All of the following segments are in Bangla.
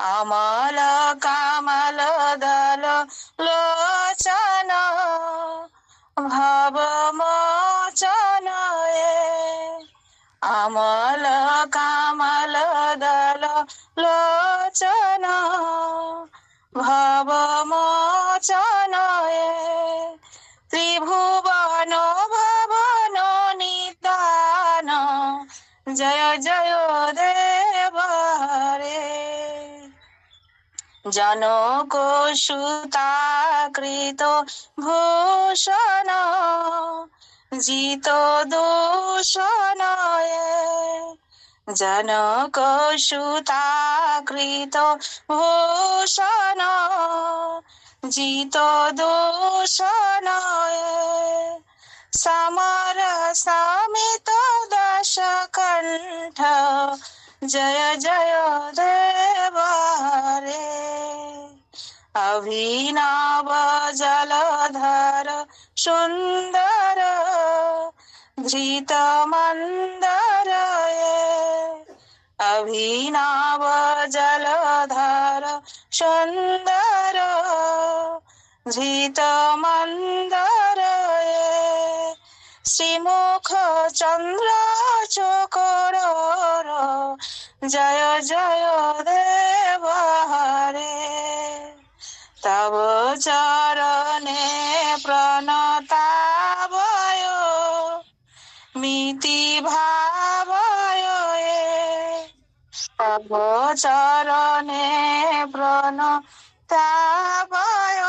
అమల కమల దళ లోచన భవమోచన అమల కమల దళ లోచన ভবমোচন ত্রিভুবন ভবন নিদান জয় জয় দেব জনকোষুতাকৃত ভূষণ জিত দূষণয়ে জনকোষুতাকৃত ভূষণ জিত দোষণ সমর সমিত দশকণ্ঠ। জয় জয় अभिनव जलधर सुन्दर धृत मन्दर अभिनव जलधर सुन्दर ধৃত মন্দর শ্রীমুখ চন্দ্র চকর জয় জয় দেব হরে তব চরণে প্রণতাবয়, মিতি ভাবয় তব চরণে প্রণতাবয়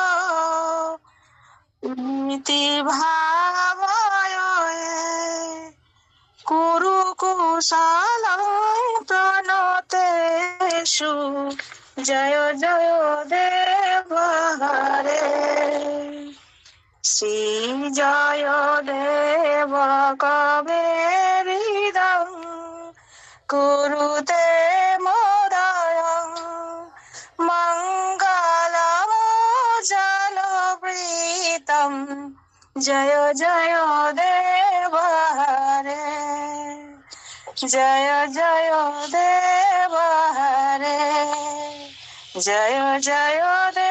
ইতি ভাবয় কুরু কুশল প্রণতেষু, জয় জয় দেব। জয় দেব কবে হৃদয় কুরুতে মোদয় মঙ্গলম জলপ্রীতম জয় জয় দেব হরে। জয় জয় দেব হরে। জয় জয় দেব